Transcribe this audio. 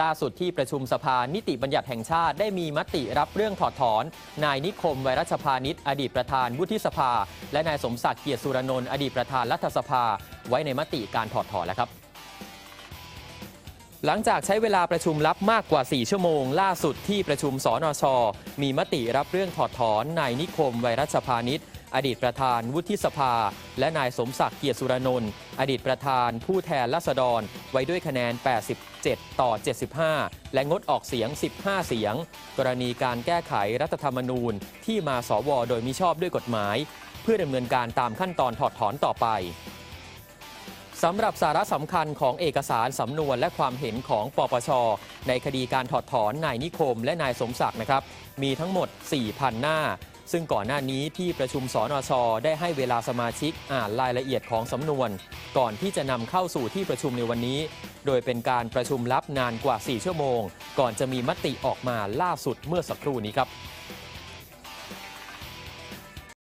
ล่าสุดที่ประชุมสภานิติบัญญัติแห่งชาติได้มีมติรับเรื่องถอดถอน นายนิคมไวรัชพานิชอดีตประธานวุฒิสภา และนายสมศักดิ์เกียรติสุรนนท์อดีตประธานรัฐสภา ไว้ในมติการถอดถอนแล้วครับหลังจากใช้เวลาประชุมลับมากกว่า 4 ชั่วโมง ล่าสุดที่ประชุมสนช มีมติรับเรื่องถอดถอนนายนิคมไวรัชพานิช อดีตประธานวุฒิสภา และนายสมศักดิ์เกียรติสุรนนท์อดีตประธานผู้แทนราษฎร ไว้ด้วยคะแนน 87 ต่อ 75 และงดออกเสียง 15 เสียง กรณีการแก้ไขรัฐธรรมนูญที่มาสวโดยมิชอบด้วยกฎหมาย เพื่อดำเนินการตามขั้นตอนถอดถอนต่อไปสำหรับสาระสำคัญของเอกสารสำนวนและความเห็นของปปช ในคดีการถอดถอนนายนิคมและนายสมศักดิ์นะครับ มีทั้งหมด 4,000 หน้า ซึ่งก่อนหน้านี้ที่ประชุมสนช ได้ให้เวลาสมาชิกอ่านรายละเอียดของสำนวน ก่อนที่จะนำเข้าสู่ที่ประชุมในวันนี้ โดยเป็นการประชุมลับนานกว่า 4 ชั่วโมง ก่อนจะมีมติออกมาล่าสุดเมื่อสักครู่นี้ครับ